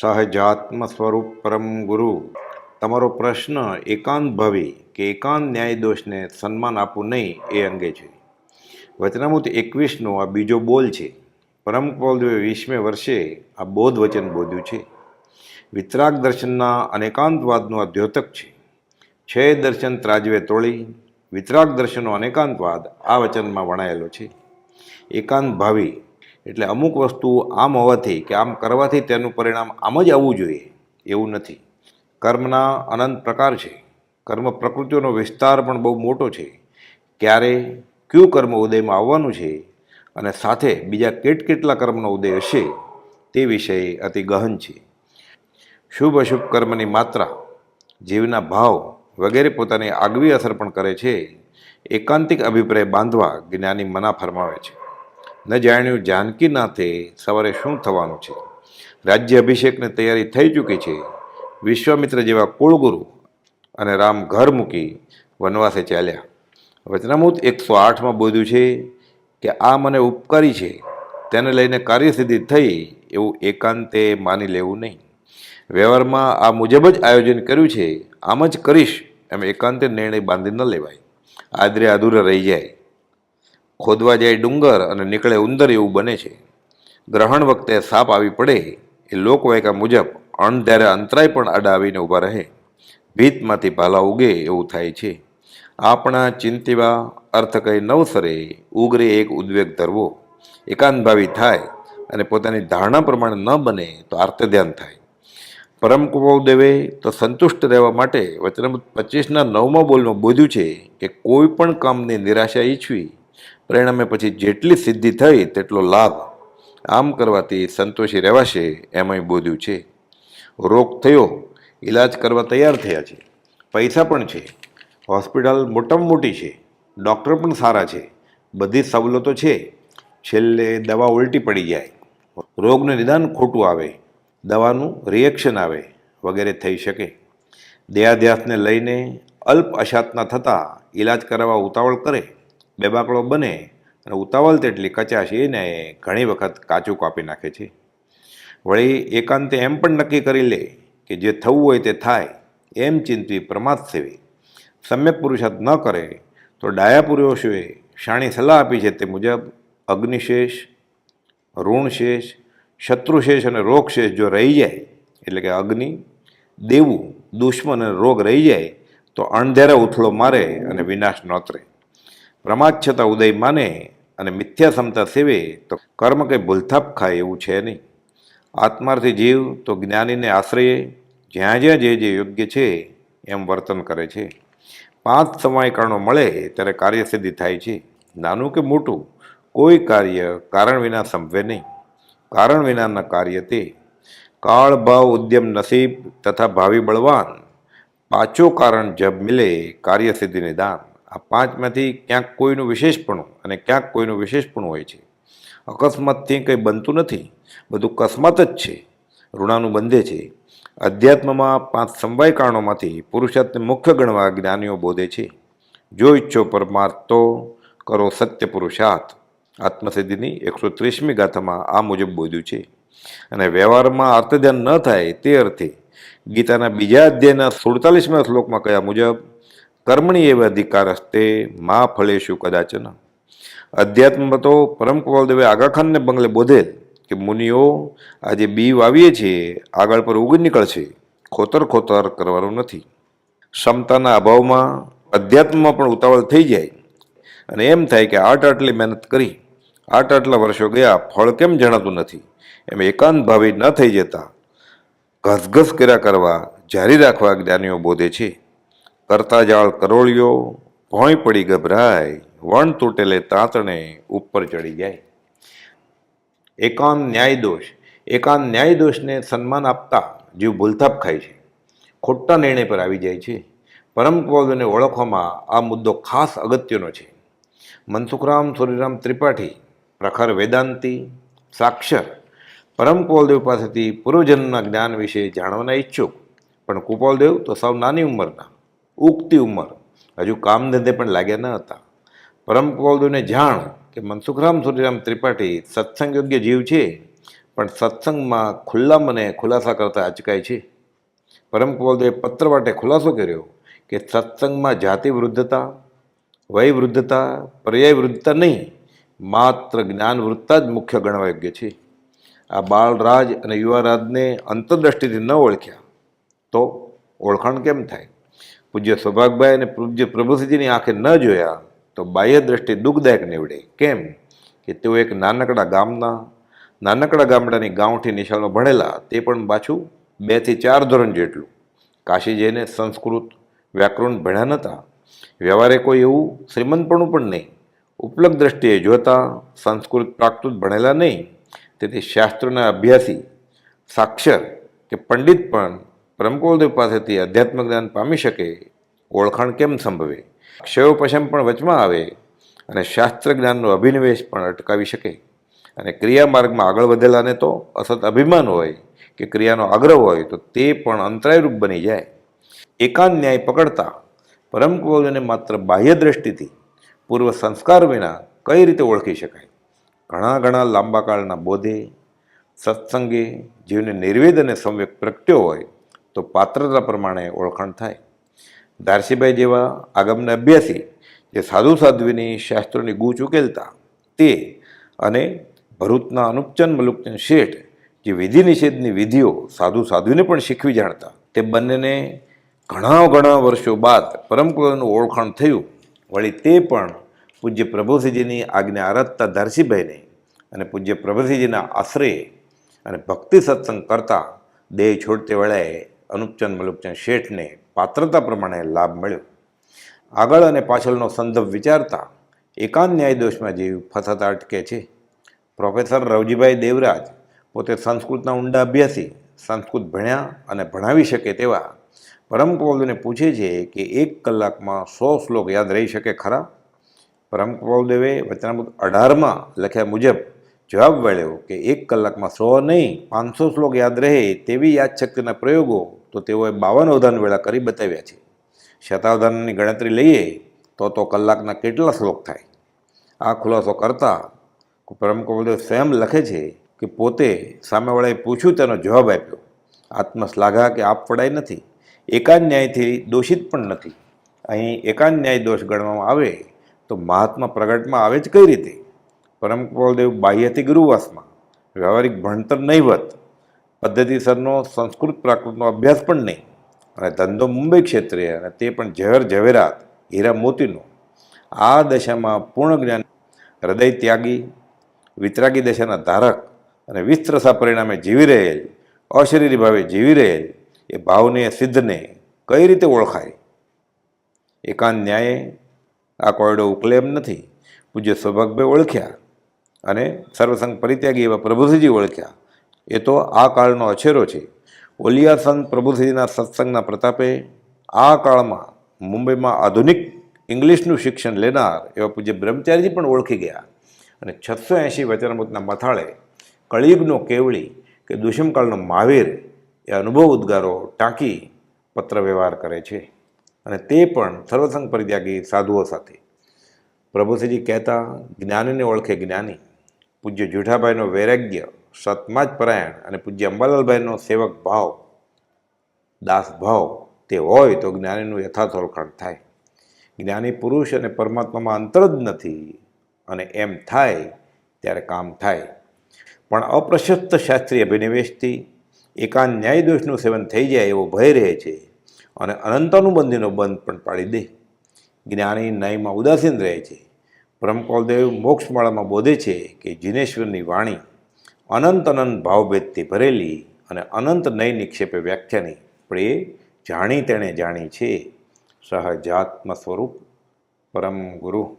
સહજાત્મ સ્વરૂપ પરમ ગુરુ. તમારો પ્રશ્ન એકાંત ભાવી કે એકાંત ન્યાય દોષને સન્માન આપવું નહીં એ અંગે છે. વચનામૃત એકવીસનો આ બીજો બોલ છે. પરમ કૌલદેવે વીસમે વર્ષે આ બોધ વચન બોધ્યું છે. વિતરાગ દર્શનના અનેકાંતવાદનું આ દ્યોતક છે. છે દર્શન ત્રાજવે તોળી, વિતરાગ દર્શનનો અનેકાંતવાદ આ વચનમાં વણાયેલો છે. એકાંત ભાવી એટલે અમુક વસ્તુ આમ હોવાથી કે આમ કરવાથી તેનું પરિણામ આમ જ આવવું જોઈએ, એવું નથી. કર્મના અનંત પ્રકાર છે. કર્મ પ્રકૃતિઓનો વિસ્તાર પણ બહુ મોટો છે. ક્યારે, કયું કર્મ ઉદયમાં આવવાનું છે અને સાથે બીજા કેટ કેટલા કર્મનો ઉદય હશે તે વિષય અતિ ગહન છે. શુભ અશુભ કર્મની માત્રા, જીવના ભાવ વગેરે પોતાની આગવી અસર પણ કરે છે. એકાંતિક અભિપ્રાય બાંધવા જ્ઞાની મના ફરમાવે છે. ન જાણ્યું જાનકીનાથે સવારે શું થવાનું છે? રાજ્ય અભિષેકની તૈયારી થઈ ચૂકી છે. વિશ્વામિત્ર જેવા કુળગુરુ અને રામ ઘર મૂકી વનવાસે ચાલ્યા. વચનામૂત એકસો આઠમાં બોધ્યું છે કે આ મને ઉપકારી છે. તેને લઈને કાર્યસિદ્ધિ થઈ એવું એકાંતે માની લેવું નહીં. વ્યવહારમાં આ મુજબ જ આયોજન કર્યું છે. આમ જ કરીશ એમ એકાંતે નિર્ણય બાંધી ન લેવાય. આદરે અધૂરા રહી જાય. ખોદવા જાય ડુંગર અને નીકળે ઉંદર એવું બને છે. ગ્રહણ વખતે સાપ આવી પડે એ લોકવાયકા મુજબ અણધારે અંતરાય પણ આડા આવીને ઊભા રહે. ભીતમાંથી ભાલા ઉગે એવું થાય છે. આપણા ચિંતીવા અર્થ કઈ નવસરે ઉગરે એક ઉદ્વેગ ધરવો. એકાંતભાવી થાય અને પોતાની ધારણા પ્રમાણે ન બને તો આર્ત ધ્યાન થાય. પરમ કુમાવદેવે તો સંતુષ્ટ રહેવા માટે વચનામૃત પચીસના નવમા બોલમાં બોધ્યું છે કે કોઈ પણ કામની નિરાશા ઈચ્છવી પરિણામે પછી જેટલી સિદ્ધિ થઈ તેટલો લાભ આમ કરવાથી સંતોષી રહેવાશે એમાંય બોધ્યું છે. રોગ થયો, ઈલાજ કરવા તૈયાર થયા છે. પૈસા પણ છે. હોસ્પિટલ મોટામાં મોટી છે. ડૉક્ટર પણ સારા છે. બધી સવલતો છે. છેલ્લે દવા ઉલટી પડી જાય. રોગનું નિદાન ખોટું આવે. દવાનું રિએક્શન આવે. વગેરે થઈ શકે. દેહાધ્યાસને લઈને અલ્પ અશાતના થતાં ઈલાજ કરાવવા ઉતાવળ કરે. બેબાકડો બને અને ઉતાવળ તેટલી કચાશ એને ઘણી વખત કાચું કાપી નાખે છે. વળી એકાંતે એમ પણ નક્કી કરી લે કે જે થવું હોય તે થાય, એમ ચિંતવી પ્રમાદ સેવી. સમ્યક પુરુષાર્થ ન કરે તો ડાયા પુરુષોએ શાણી સલાહ આપી છે તે મુજબ અગ્નિશેષ, ઋણશેષ, શત્રુશેષ અને રોગશેષ જો રહી જાય, એટલે કે અગ્નિ, દેવું, દુશ્મન અને રોગ રહી જાય, તો અણધેરા ઉથળો મારે અને વિનાશ નોતરે પ્રમાદ છતાં ઉદય માને અને મિથ્યા ક્ષમતા સેવે, તો કર્મ કંઈ ભૂલથાપ ખાય એવું છે નહીં. આત્માર્થી જીવ તો જ્ઞાનીને આશ્રયે, જ્યાં જ્યાં જે જે યોગ્ય છે એમ વર્તન કરે છે. પાંચ સમયકરણો મળે ત્યારે કાર્યસિદ્ધિ થાય છે. નાનું કે મોટું, કોઈ કાર્ય કારણ વિના સંભવે નહીં. કારણ વિનાના કાર્ય તે. કાળ, ભાવ, ઉદ્યમ, નસીબ તથા ભાવિ બળવાન, પાછો કારણ જબ મિલે કાર્યસિદ્ધિ નિદાન આ પાંચમાંથી ક્યાંક કોઈનું વિશેષપણું અને ક્યાંક કોઈનું વિશેષપણું હોય છે. અકસ્માતથી કંઈ બનતું નથી, બધું કસ્માત જ છે. ઋણાનું બંધે છે. અધ્યાત્મમાં પાંચ સમવાય કારણોમાંથી પુરુષાર્થને મુખ્ય ગણવા જ્ઞાનીઓ બોધે છે. જો ઈચ્છો પરમાર્થ તો કરો સત્ય પુરુષાર્થ. આત્મસિદ્ધિની એકસો ત્રીસમી ગાથામાં આ મુજબ બોધ્યું છે. અને વ્યવહારમાં અર્થધ્યાન ન થાય તે અર્થે ગીતાના બીજા અધ્યાયના સુડતાલીસમાં શ્લોકમાં કયા મુજબ કર્મણી એવ અધિકાર હસ્તે મા ફળેશું કદાચન અધ્યાત્મમાં તો પરમ કુવાલદેવે આગાખાનને બંગલે બોધેલ કે મુનિઓ આજે બી વાવીએ છીએ આગળ પર ઉગી નીકળશે ખોતર ખોતર કરવાનું નથી ક્ષમતાના અભાવમાં અધ્યાત્મમાં પણ ઉતાવળ થઈ જાય અને એમ થાય કે આટ આટલી મહેનત કરી આટ આટલા વર્ષો ગયા ફળ કેમ જણાતું નથી એમ એકાંત ભાવી ન થઈ જતા ઘસઘસ કર્યા કરવા જારી રાખવા જ્ઞાનીઓ બોધે છે કરતા જાળ કરોળિયો, ભોંય પડી ગભરાય, વણ તૂટેલે તાંતણે ઉપર ચડી જાય. એકાંત ન્યાયદોષ એકાંત ન્યાયદોષને સન્માન આપતા જીવ ભૂલથાપ ખાય છે. ખોટા નિર્ણય પર આવી જાય છે. પરમ કૌલને ઓળખવામાં આ મુદ્દો ખાસ અગત્યનો છે. મનસુખરામ સુરીરામ ત્રિપાઠી, પ્રખર વેદાંતિ, સાક્ષર, પરમ કુપાલદેવ પાસેથી પૂર્વજન્મના જ્ઞાન વિશે જાણવાના ઈચ્છુક. પણ કુપાલદેવ તો સૌ નાની ઉંમરના. ઉગતી ઉંમર. હજુ કામ ધંધે પણ લાગ્યા ન હતા. પરમ કુપાલદેવને જાણ કે મનસુખરામ સુરીરામ ત્રિપાઠી સત્સંગ યોગ્ય જીવ છે, પણ સત્સંગમાં ખુલ્લા મને ખુલાસા કરતા અચકાય છે. પરમ કુવલદેવે પત્ર માટે ખુલાસો કર્યો કે સત્સંગમાં જાતિ વૃદ્ધતા, વય વૃદ્ધતા, પર્યાય વૃદ્ધતા નહીં, માત્ર જ્ઞાન વૃત્તા જ મુખ્ય ગણવા યોગ્ય છે. આ બાળરાજ અને યુવારાજને અંતરદ્રષ્ટિથી ન ઓળખ્યા તો ઓળખાણ કેમ થાય? પૂજ્ય સૌભાગભાઈ અને પૂજ્ય પ્રભુસિંહજીની આંખે ન જોયા તો બાહ્ય દ્રષ્ટિ દુઃખદાયક નીવડે. કેમ? કે તેઓ એક નાનકડા ગામના, નાનકડા ગામડાની ગાંવઠી નિશાળમાં ભણેલા, તે પણ પાછું બેથી ચાર ધોરણ જેટલું. કાશી જઈને સંસ્કૃત વ્યાકરણ ભણ્યા નહોતા વ્યવહારે કોઈ એવું શ્રીમંતપણું પણ નહીં. ઉપલબ્ધ દ્રષ્ટિએ જોતા સંસ્કૃત પ્રાકૃત ભણેલા નહીં. તેથી શાસ્ત્રોના અભ્યાસી, સાક્ષર કે પંડિત પણ પરમકુલદેવ પાસેથી આધ્યાત્મ જ્ઞાન પામી શકે, ઓળખાણ કેમ સંભવે? ક્ષયોપશમ પણ વચમાં આવે અને શાસ્ત્ર જ્ઞાનનો અભિનિવેશ પણ અટકાવી શકે. અને ક્રિયા માર્ગમાં આગળ વધેલાને તો અસત અભિમાન હોય કે ક્રિયાનો આગ્રહ હોય તો તે પણ અંતરાયરૂપ બની જાય. એકાંત ન્યાય પકડતા પરમ કુવલને માત્ર બાહ્ય દ્રષ્ટિથી પૂર્વ સંસ્કાર વિના કઈ રીતે ઓળખી શકાય? ઘણા ઘણા લાંબા કાળના બોધે, સત્સંગે જીવને નિર્વેદ અને સંવેક પ્રગટ્યો હોય તો પાત્રતા પ્રમાણે ઓળખાણ થાય. દારસીભાઈ જેવા આગમના અભ્યાસી જે સાધુ સાધ્વીની શાસ્ત્રોની ગૂંચ ઉકેલતા તે અને ભરૂચના અનુપચંદ મલુકચંદ શેઠ જે વિધિ નિષેધની વિધિઓ સાધુ સાધ્વીને પણ શીખવી જાણતા, તે બંનેને ઘણા ઘણા વર્ષો બાદ પરમકુળનું ઓળખાણ થયું. વળી તે પણ પૂજ્ય પ્રભુસિંહજીની આજ્ઞા આરાધતા ધારસીભાઈને અને પૂજ્ય પ્રભુસિંહજીના આશ્રય અને ભક્તિ સત્સંગ કરતા દેહ છોડતે વેળાએ અનુપચંદ મલુપચંદ શેઠને પાત્રતા પ્રમાણે લાભ મળ્યો. આગળ અને પાછળનો સંદર્ભ વિચારતા એકાંત ન્યાયદોષમાં જેવી ફસાતા અટકે છે. પ્રોફેસર રવજીભાઈ દેવરાજ પોતે સંસ્કૃતના ઊંડા અભ્યાસી, સંસ્કૃત ભણ્યા અને ભણાવી શકે તેવા પરમ કૌલદેવને પૂછે છે કે એક કલાકમાં સો શ્લોક યાદ રહી શકે ખરા? પરમ કૌલદેવે વચનામૃત અઢારમાં લખ્યા મુજબ જવાબ મળ્યો કે એક કલાકમાં સો નહીં, પાંચસો શ્લોક યાદ રહે તેવી યાદશક્તિના પ્રયોગો તો તેઓએ બાવન અવધાન વેળા કરી બતાવ્યા છે. શતાવધાનની ગણતરી લઈએ તો તો કલાકના કેટલા શ્લોક થાય? આ ખુલાસો કરતા પરમ કૌલદેવ સ્વયં લખે છે કે પોતે સામેવાળાએ પૂછ્યું તેનો જવાબ આપ્યો. આત્મશ્લાઘા કે આપવડાઈ નથી. એકાદ ન્યાયથી દોષિત પણ નથી. અહીં એકાદ ન્યાય દોષ ગણવામાં આવે તો મહાત્મા પ્રગટમાં આવે જ કઈ રીતે? પરમ કૌલદેવ બાહ્યથી ગુરુવાસમાં. વ્યવહારિક ભણતર નહીવત પદ્ધતિસરનો સંસ્કૃત પ્રાકૃતનો અભ્યાસ પણ નહીં. અને ધંધો મુંબઈ ક્ષેત્રે અને તે પણ ઝેર ઝવેરાત, હીરા મોતીનો. આ દશામાં પૂર્ણ જ્ઞાન, હૃદય ત્યાગી, વિતરાગી દશાના ધારક અને વિસ્તરસા પરિણામે જીવી રહેલ, અશરીરી ભાવે જીવી રહેલ, એ ભાવને સિદ્ધને કઈ રીતે ઓળખાય? એકાંત ન્યાયે આ કોયડો ઉકલે એમ નથી. પૂજ્ય સૌભાગભાઈ ઓળખ્યા. અને સર્વસંગ પરિત્યાગી એવા પ્રભુસિંહજી ઓળખ્યા. એ તો આ કાળનો અછેરો છે. ઓલિયા સંત પ્રભુસિંહજીના સત્સંગના પ્રતાપે આ કાળમાં મુંબઈમાં આધુનિક ઇંગ્લિશનું શિક્ષણ લેનાર એવા પૂજ્ય બ્રહ્મચારીજી પણ ઓળખી ગયા. અને છસો એંશી વચનામૃતના મથાળે કળિયુગનો કેવળી કે દુષ્મકાળનો મહાવીર એ અનુભવ ઉદ્ગારો ટાંકી પત્ર વ્યવહાર કરે છે. અને તે પણ સર્વસંગ પરિત્યાગી સાધુઓ સાથે. પ્રભુસિંહજી કહેતા, જ્ઞાનીને ઓળખે જ્ઞાની. પૂજ્ય જુઠાભાઈનો વૈરાગ્ય સતમાં જ પરાયણ અને પૂજ્ય અંબાલાલભાઈનો સેવક ભાવ, દાસ ભાવ તે હોય તો જ્ઞાનીનું યથાર્થ થાય. જ્ઞાની પુરુષ અને પરમાત્મામાં અંતર જ નથી અને એમ થાય ત્યારે કામ થાય. પણ અપ્રશસ્ત શાસ્ત્રીય અભિનિવેશથી એકાંત ન્યાયદોષનું સેવન થઈ જાય એવો ભય રહે છે અને અનંતાનુબંધીનો બંધ પણ પાડી દે. જ્ઞાની ન્યાયમાં ઉદાસીન રહે છે. પરમકૌલદેવ મોક્ષમાળામાં બોધે છે કે જીનેશ્વરની વાણી અનંત અનંત ભાવભેદથી ભરેલી અને અનંત નય નિક્ષેપે વ્યાખ્યાની પણ એ જાણી તેણે જાણી છે. સહજાત્મ સ્વરૂપ પરમ ગુરુ.